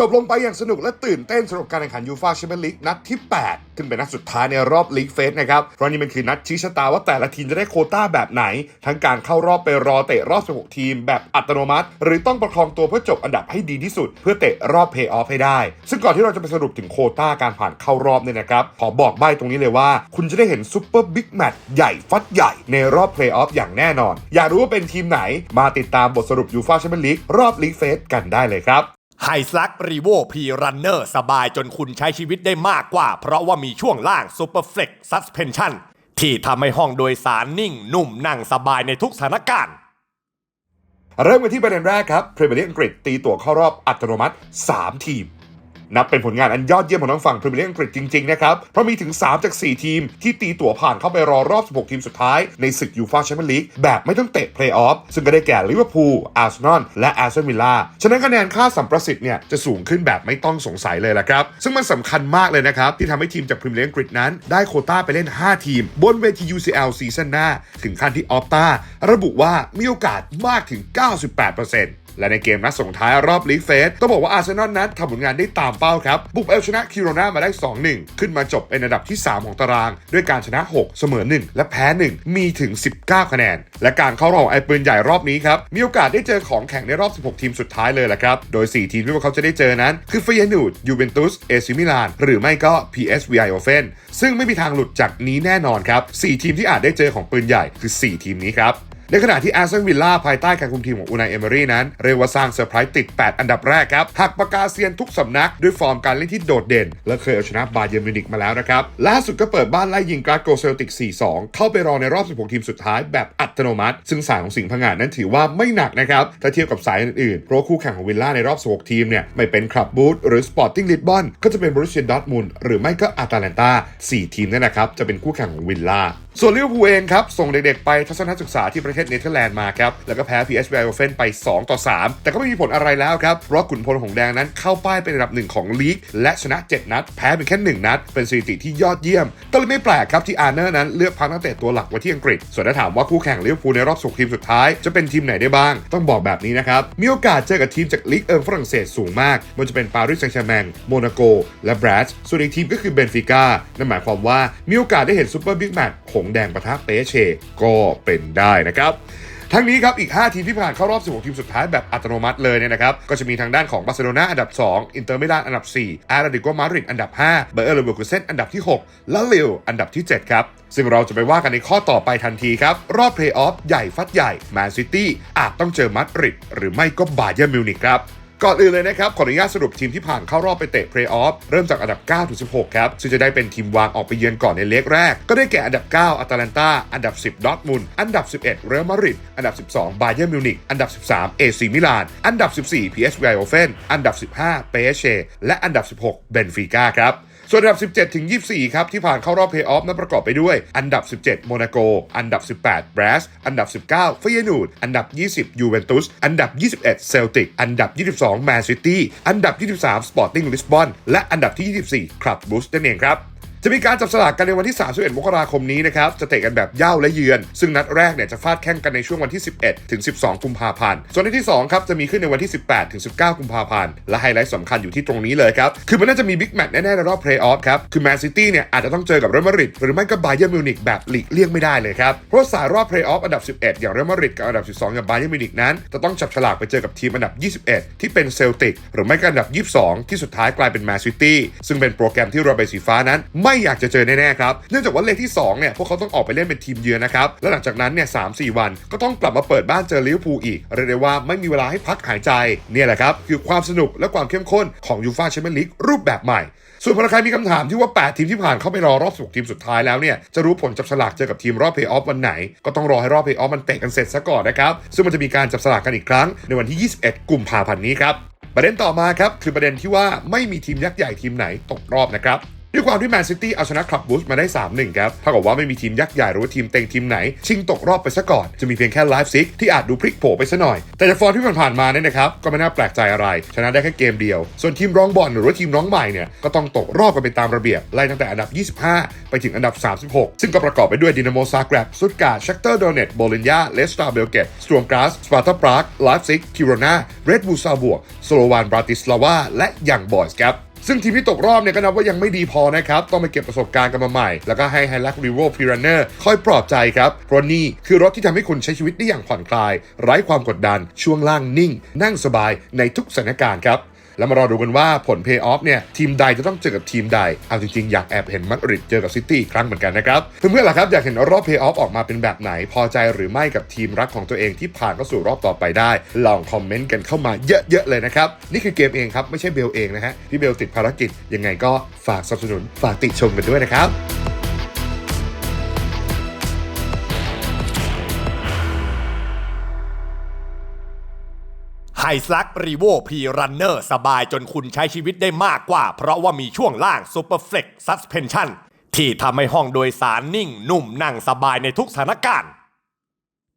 จบลงไปอย่างสนุกและตื่นเต้นสำหรับการแข่งขันยูฟาแชมเปี้ยนลีกนัดที่8ซึ่งเป็นนัดสุดท้ายในรอบลีกเฟสนะครับ เพราะนี่มันคือนัดชี้ชะตาว่าแต่ละทีมจะได้โคต้าแบบไหน ทั้งการเข้ารอบไปรอเตะรอบ 16 ทีมแบบอัตโนมัติ หรือต้องประคองตัวเพื่อจบอันดับให้ดีที่สุด เพื่อเตะรอบเพย์ออฟให้ได้ ซึ่งก่อนที่เราจะไปสรุปถึงโคต้าการผ่านเข้ารอบเนี่ยนะครับขอบอกใบ้ตรงนี้เลยว่า คุณจะได้เห็นซูเปอร์บิ๊กแมตช์ใหญ่ฟัดใหญ่ในรอบเพลย์ออฟอย่างแน่นอน อยากรู้ว่าเป็นทีมไหนมาติดตามบทสรุปยูฟาแชมเปี้ยนลีกรอบลีกเฟสกันได้เลยครับ ไฮสลักรีโวพีรันเนอร์สบายจนคุณใช้ชีวิตได้มากกว่า เพราะว่ามีช่วงล่างซูเปอร์เฟล็กซ์ซัสเพนชั่นที่ทำให้ห้องโดยสารนิ่ง นุ่มนั่งสบายในทุกสถานการณ์ เริ่มกันที่ประเด็นแรกครับพรีเมียร์ลีกอังกฤษตีตัวเข้ารอบอัตโนมัติ 3 ทีม นับเป็นผลงานอันยอดเยี่ยมของทางฝั่งพรีเมียร์ลีกอังกฤษจริงๆนะครับ เพราะมีถึง 3 จาก 4 ทีมที่ตีตั๋วผ่านเข้าไปรอรอบ 16 ทีมสุดท้ายในศึกยูฟ่าแชมเปี้ยนลีกแบบไม่ต้องเตะเพลย์ออฟซึ่งก็ได้แก่ลิเวอร์พูลอาร์เซนอลและแอสตันวิลล่าฉะนั้นคะแนนค่าสัมประสิทธิ์เนี่ยจะสูงขึ้นแบบไม่ต้องสงสัยเลยละครับ ซึ่งมันสำคัญมากเลยนะครับที่ทำให้ทีมจากพรีเมียร์ลีกอังกฤษนั้น ได้โคต้าไปเล่น 5 ทีม บนเวที UCL ซีซั่นหน้า ถึงขั้นที่ออฟตาระบุว่ามีโอกาสมากถึง 98% และในเกมนัดส่งท้ายรอบลีกเฟสต้องบอกว่าอาร์เซนอลนั้นทำผลงานได้ตามเป้าครับ บุกเอาชนะคิโรนามาได้ 2-1 ขึ้นมาจบเป็นอันดับที่ 3 ของตาราง ด้วยการชนะ 6 เสมอ 1 และแพ้ 1 มีถึง 19 คะแนน และการเข้ารอบไอปืนใหญ่รอบนี้ครับมีโอกาสได้เจอของแข่งในรอบ 16 ทีมสุดท้ายเลยแหละครับโดย 4 ทีมที่พวกเขาจะได้เจอนั้น คือฟ y ยนูดยูเวนตุสเอซิมิลานหรือไม่ก็ PSV Eindhoven ซึ่งไม่มีทางหลุดจากนี้แน่นอนครับสี่ทีมที่อาจได้เจอของปืนใหญ่คือ 4 ทีมนี้ครับ ในขณะที่อาร์เซนวิลล่าภายใต้การคุมทีมของอูนายเอเมอรี่นั้น เรียกว่าสร้างเซอร์ไพรส์ติด 8 อันดับแรกครับหักปากกาเซียนทุกสำนักด้วยฟอร์มการเล่นที่โดดเด่น และเคยเอาชนะบาเยิร์มิวนิกมาแล้วนะครับล่าสุดก็เปิดบ้านไล่ยิงกราโกเซลติก 4-2 เข้าไปรอในรอบ 16 ทีมสุดท้ายแบบอัตโนมัติ ซึ่งสายของสิงห์พังงานนั้นถือว่าไม่หนักนะครับถ้าเทียบกับสายอื่นๆเพราะคู่แข่งของวิลล่าในรอบ 16 ทีมเนี่ยไม่เป็นคลับบูธหรือสปอร์ติ้งลิสบอนก็จะเป็นบรูเซียดอทมุนด์หรือไม่ก็อาตาแลนตาสี่ทีมนั่นนะครับจะเป็นคู่แข่งของวิลล่า ส่วนลิเวอร์พูลเองครับ ส่งเด็กๆ ไปทัศนศึกษาที่ประเทศเนเธอร์แลนด์มาครับ แล้วก็แพ้ PSV Eindhoven ไป 2 ต่อ 3 แต่ก็ไม่มีผลอะไรแล้วครับ เพราะขุนพลของแดงนั้นเข้าป้ายเป็นอันดับหนึ่งของลีก และชนะ 7 นัด แพ้เป็นแค่ 1 นัด เป็นสถิติที่ยอดเยี่ยม ก็เลยไม่แปลกครับที่อาร์เนอร์นั้นเลือกพักนักเตะตัวหลักไว้ที่อังกฤษ ส่วนถ้าถามว่าคู่แข่งลิเวอร์พูลในรอบสุกทีมสุดท้าย จะเป็นทีมไหนได้บ้าง ต้องบอกแบบนี้นะครับมีโอกาสเจอกับทีมจากลีกเอิงฝรั่งเศสสูงมากมันจะเป็นปารีสแซงต์แชร์แมงโมนาโก และบรัสส่วนอีกทีมก็คือเบนฟิก้านั่นหมายความว่ามีโอกาสได้เห็นซูเปอร์บิ๊กแมตช์หงแดงปะทะเปเชก็เป็นได้นะครับทั้งนี้ครับ อีก 5 ทีมที่ผ่านเข้ารอบ 16 ทีมสุดท้ายแบบอัตโนมัติเลยเนี่ยนะครับ ก็จะมีทางด้านของบาร์เซโลนาอันดับ 2 อินเตอร์มิลานอันดับ 4 อาร์ดิโกมาดริดอันดับ 5 เบอร์เออร์เลเวอร์คูเซนอันดับที่ 6 และลิลอันดับที่ 7 ครับ ซึ่งเราจะไปว่ากันในข้อต่อไปทันทีครับ รอบเพลย์ออฟใหญ่ฟัดใหญ่แมนซิตี้อาจต้องเจอมาดริดหรือไม่ก็บาเยิร์มิวนิกครับ ก่อนอื่นเลยนะครับ ขออนุญาตสรุปทีมที่ผ่านเข้ารอบไปเตะเพลย์ออฟเริ่มจากอันดับ 9 ถึง 16 ครับ ซึ่งจะได้เป็นทีมวางออกไปเยือนก่อนในเล็กแรก ก็ได้แก่อันดับ 9 อัตแลนตาอันดับ 10 ดอร์ทมุนอันดับ 11 เรอัลมาดริดอันดับ 12 บาเยิร์นมิวนิกอันดับ 13 เอซีมิลานอันดับ 14 PSV Eindhoven อันดับ 15 เปเชและอันดับ 16 เบนฟิก้าครับ ส่วนอันดับ 17 ถึง 24 ครับ ที่ผ่านเข้ารอบเพย์ออฟนั้นประกอบไปด้วย อันดับ 17 โมนาโก อันดับ 18บรัสอันดับ 19 ฟยนูด อันดับ 20 ยูเวนตุส อันดับ 21 เซลติก อันดับ 22 แมนซิตี้ อันดับ 23 สปอร์ติ้งลิสบอน และอันดับที่ 24 คลับบูสนั่นเองครับ จะมีการจับสลากกันในวันที่ 31 มกราคมนี้นะครับ จะเตะกันแบบเย่าและเยือน ซึ่งนัดแรกเนี่ยจะฟาดแข่งกันในช่วงวันที่ 11 ถึง 12 กุมภาพันธ์ ส่วนนัดที่ 2 ครับ จะมีขึ้นในวันที่ 18 ถึง 19 กุมภาพันธ์ และไฮไลท์สำคัญอยู่ที่ตรงนี้เลยครับ คือมันน่าจะมีบิ๊กแมตช์แน่ๆในรอบเพลย์ออฟครับ คือแมนซิตี้เนี่ยอาจจะต้องเจอกับเรอัลมาดริดหรือไม่ก็บาเยิร์นมิวนิกแบบหลีกเลี่ยงไม่ได้เลยครับ เพราะสายรอบเพลย์ออฟอันดับ 11 อย่างเรอัลมาดริดกับอันดับ 12 อย่างบาเยิร์นมิวนิกนั้นจะต้องจับฉลากไปเจอกับทีมอันดับ 21 ที่เป็นเซลติกหรือไม่ก็อันดับ 22 ที่สุดท้ายกลายเป็นแมนซิตี้ซึ่งเป็นโปรแกรมที่รเบร์ตสีฟ้านั้นไไม่อยากจะเจอแน่ๆครับ เนื่องจากว่าเลขที่2เนี่ยพวกเขาต้องออกไปเล่นเป็นทีมเยือนนะครับและหลังจากนั้นเนี่ยสามสี่วันก็ต้องกลับมาเปิดบ้านเจอลิเวอร์พูลอีกเรียกได้ว่าไม่มีเวลาให้พักหายใจเนี่ยแหละครับคือความสนุกและความเข้มข้นของยูฟ่าแชมเปี้ยนลีกรูปแบบใหม่ ส่วนพลใครมีคำถามที่ว่า 8 ทีมที่ผ่านเข้าไปรอรอบ16ทีมสุดท้ายแล้วเนี่ยจะรู้ผลจับสลากเจอกับทีมรอบเพย์ออฟวันไหน ก็ต้องรอให้รอบเพย์ออฟมันเตะกันเสร็จซะก่อนนะครับซึ่งมันจะมีการจับสลากกันอีกครั้งในวันที่ 21 กุมภาพันธ์นี้ครับประเด็นต่อมาครับคือประเด็นที่ว่าไม่มีทีมยักษ์ใหญ่ทีมไหนตกรอบนะครับ ด้วยความที่แมนซิตี้เอาชนะคลับบูสมาได้ 3-1 ครับเท่ากับว่าไม่มีทีมยักษ์ใหญ่หรือว่าทีมเต็งทีมไหน ชิงตกรอบไปซะก่อน จะมีเพียงแค่ไลฟ์ซิกที่อาจดูพลิกโผไปซะหน่อย แต่จากฟอร์มที่ผ่านมาเนี่ยนะครับ ก็ไม่น่าแปลกใจอะไร ชนะได้แค่เกมเดียว ส่วนทีมรองบอลหรือว่าทีมน้องใหม่เนี่ย ก็ต้องตกรอบกันไปตามระเบียบ ไล่ตั้งแต่อันดับ 25 ไปถึงอันดับ 36 ซึ่งก็ประกอบไปด้วยดินาโมซาแกรบซุดการ์ชักเตอร์โดเนตโบลินยาเลสตาเบลเกตสตรวมกราสสปาร์ตาปรากไลฟ์ซิกคิโรนาเรดบูซาบวกโซโลวานบราติสลาวาและยังบอยส์ครับ ซึ่งทีมที่ตกรอบเนี่ยก็นับว่ายังไม่ดีพอนะครับ ต้องไปเก็บประสบการณ์กันมาใหม่ แล้วก็ให้ไฮลักรีโวพิรันเนอร์คอยปลอบใจครับเพราะนี่คือรถที่ทำให้คุณใช้ชีวิตได้อย่างผ่อนคลาย ไร้ความกดดัน ช่วงล่างนิ่ง นั่งสบายในทุกสถานการณ์ครับ แล้วมารอดูกันว่าผลเพย์ออฟเนี่ยทีมใดจะต้องเจอกับทีมใด เอาจริงๆ อยากแอบเห็นมาดริดเจอกับซิตี้อีกครั้งเหมือนกันนะครับ เพื่อนๆล่ะครับอยากเห็นรอบเพย์ออฟออกมาเป็นแบบไหน พอใจหรือไม่กับทีมรักของตัวเองที่ผ่านเข้าสู่รอบต่อไปได้ ลองคอมเมนต์กันเข้ามาเยอะๆเลยนะครับ นี่คือเกมเองครับไม่ใช่เบลเองนะฮะที่เบลติดภารกิจยังไงก็ฝากสนับสนุนฝากติชมกันด้วยนะครับ ไฮสลักรีโวพีรันเนอร์สบายจนคุณใช้ชีวิตได้มากกว่า เพราะว่ามีช่วงล่างซูเปอร์เฟล็กซัสเพนชั่นที่ทำให้ห้องโดยสารนิ่ง นุ่มนั่งสบายในทุกสถานการณ์